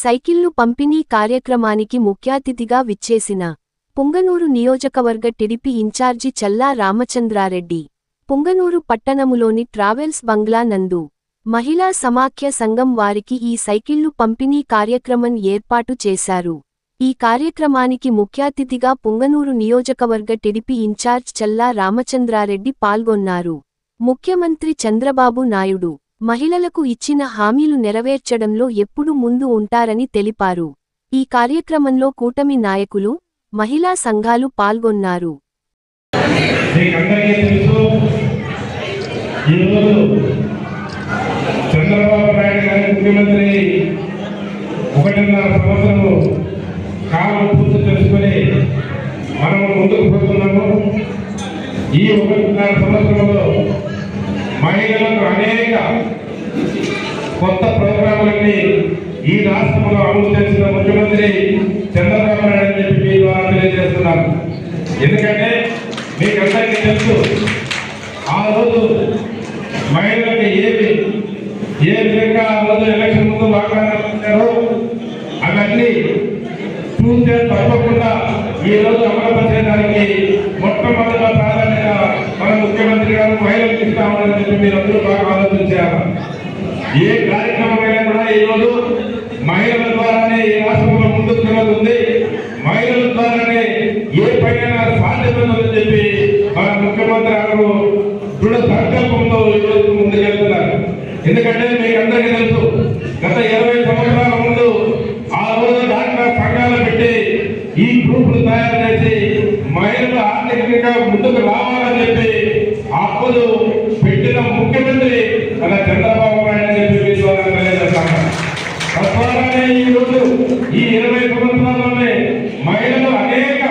సైకిళ్ళు పంపిణీ కార్యక్రమానికి ముఖ్యాతిథిగా విచ్చేసిన పుంగనూరు నియోజకవర్గ టిడిపి ఇన్ఛార్జి చల్లా రామచంద్రారెడ్డి పుంగనూరు పట్టణములోని ట్రావెల్స్ బంగ్లా నందు మహిళా సమాఖ్య సంఘం వారికి ఈ సైకిళ్ళు పంపిణీ కార్యక్రమం ఏర్పాటు చేశారు. ఈ కార్యక్రమానికి ముఖ్యాతిథిగా పుంగనూరు నియోజకవర్గ టిడిపి ఇన్ఛార్జ్ చల్లా రామచంద్రారెడ్డి పాల్గొన్నారు. ముఖ్యమంత్రి చంద్రబాబు నాయుడు మహిళలకు ఇచ్చిన హామీలు నెరవేర్చడంలో ఎప్పుడు ముందు ఉంటారని తెలిపారు. ఈ కార్యక్రమంలో కూటమి నాయకులు మహిళా సంఘాలు పాల్గొన్నారు. ఈ ఒకటిన్నర సంవత్సరంలో మహిళలకు అనేక కొత్త ప్రోగ్రాములన్నీ ఈ రాష్ట్రంలో అమలు చేసిన ముఖ్యమంత్రి చంద్రబాబు నాయుడు అని చెప్పి మీ ద్వారా తెలియజేస్తున్నాను. ఎందుకంటే మీకు అందరికీ తెలుసు ఆ రోజు మహిళలకు ఏమి ఏ విధంగా ఆ రోజు ఎలక్షన్ ముందు వాగ్దానాలు ఇచ్చారో అవన్నీ చూసే తప్పకుండా ఈ రోజు అమలుపరిచేదానికి మొట్టమొదట ప్రాధాన్యత మన ముఖ్యమంత్రి గారు మహిళలకు ఇస్తామని చెప్పి మీరందరూ బాగా ఆలోచించారు? ఏ కార్యక్రమమైనా కూడా ఈ రోజు మహిళల ద్వారానే ఈ రాష్ట్రంలో ముందుకు జరుగుతుంది మహిళల ద్వారానే ఏ పైన సాధ్యత చెప్పి మన ముఖ్యమంత్రి గారు దృఢ సంకల్పంతో ఈరోజు ముందుకెళ్తున్నారు. ఎందుకంటే మీకు అందరికీ తెలుసు గత ఇరవై సంవత్సరాల ముందు ఆ రోజు డాక్టర్ సంఘాలు పెట్టి ఈ గ్రూపులు తయారు చేసి మహిళలు ఆర్థికంగా ముందుకు రావాలని చెప్పి అప్పుడు పెట్టిన ముఖ్యమంత్రి మన చంద్రబాబు నాయుడు అని చెప్పి మీ ద్వారా తెలియజేస్తాను తద్వారానే ఈ రోజు ఈ ఇరవై సంవత్సరాల్లోనే మహిళలు అనేక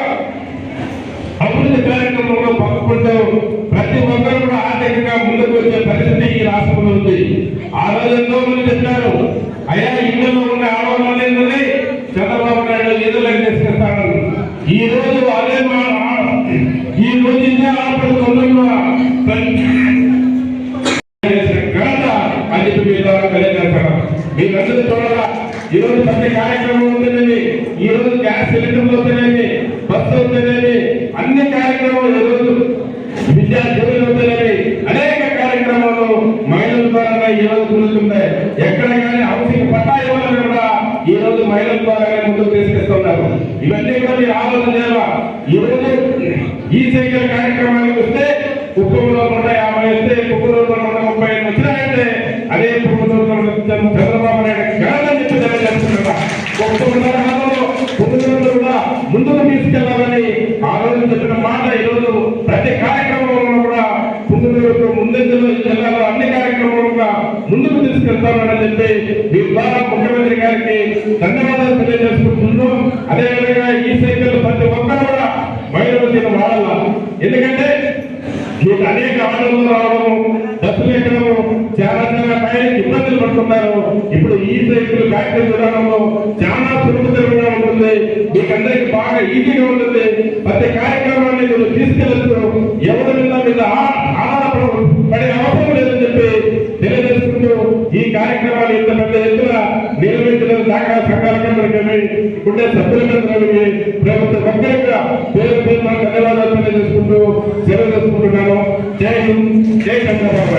అభివృద్ధి కార్యక్రమంలో పాల్గొంటూ ప్రతి ఒక్కరు కూడా ఆర్థికంగా ముందుకు వచ్చే పరిస్థితి ఈ రాష్ట్రంలో ఉంది. ఆ రోజు ఎంతో మంది చెప్పారు అయ్యా ఇళ్ళలో ఉన్న ఆడవాళ్ళని చంద్రబాబు నాయుడు ఎదురులకు తీసుకెళ్తాను ఈ రోజు అదే ఈ రోజు ఇదే ఆడపడుతున్న ఘనత అని మీ ద్వారా తెలియజేస్తాను మీరందరూ చూడాలా ఈ రోజు ప్రతి కార్యక్రమం ఉంటుందని ఈ రోజు గ్యాస్ సిలిండర్లు వస్తున్నాయి బస్సు వస్తున్నాయి అన్ని కార్యక్రమాలు ఈ రోజు విద్యా దీవులు వస్తున్నాయి అనేక కార్యక్రమాలు మహిళల ద్వారా జరుగుతుంది రోజు కుదురుతున్నాయి ఎక్కడ కానీ హౌసింగ్ పట్టా ఇవ్వాలని కూడా ఈ రోజు మహిళల ద్వారానే ముందుకు తీసుకొస్తున్నారు. ఇవన్నీ కూడా మీరు ఆలోచన చేయాలా? ఈ రోజు ఈ సైకిల్ కార్యక్రమానికి వస్తే కుప్పంలో నూట యాభై వస్తే కుప్పంలో నూట ముప్పై ఐదు వచ్చినాయంటే అదే కుప్పంలో చంద్రబాబు నాయుడు కాదని చెప్పి తెలియజేస్తున్నా కుప్పంలో కూడా ముందుకు తీసుకెళ్ళాలని ముందుకు తీసుకెళ్తామని చెప్పి దీని ద్వారా ముఖ్యమంత్రి గారికి ధన్యవాదాలు తెలియజేసుకుంటున్నాం అదేవిధంగా ఈ సైకిల్ ప్రతి ఒక్కరు కూడా మహిళలు దీన్ని వాడాల ఎందుకంటే దీనికి అనేక ఆటలు రావడము డబ్బులు ఎక్కడము చాలా చాలా ఇబ్బందులు పడుతున్నారు. ఇప్పుడు ఈ సైకిల్ ఫ్యాక్టరీ విధానంలో చాలా సులభతరంగా ఉంటుంది. మీకు అందరికి బాగా ఈజీగా ఉండే సభ్యుల ప్రభుత్వ ఒక్కరిగా పేరు పేరు ధన్యవాదాలు తెలియజేసుకుంటూ సెలవు చేసుకుంటున్నాను. జై హింద్ జై చంద్రబాబు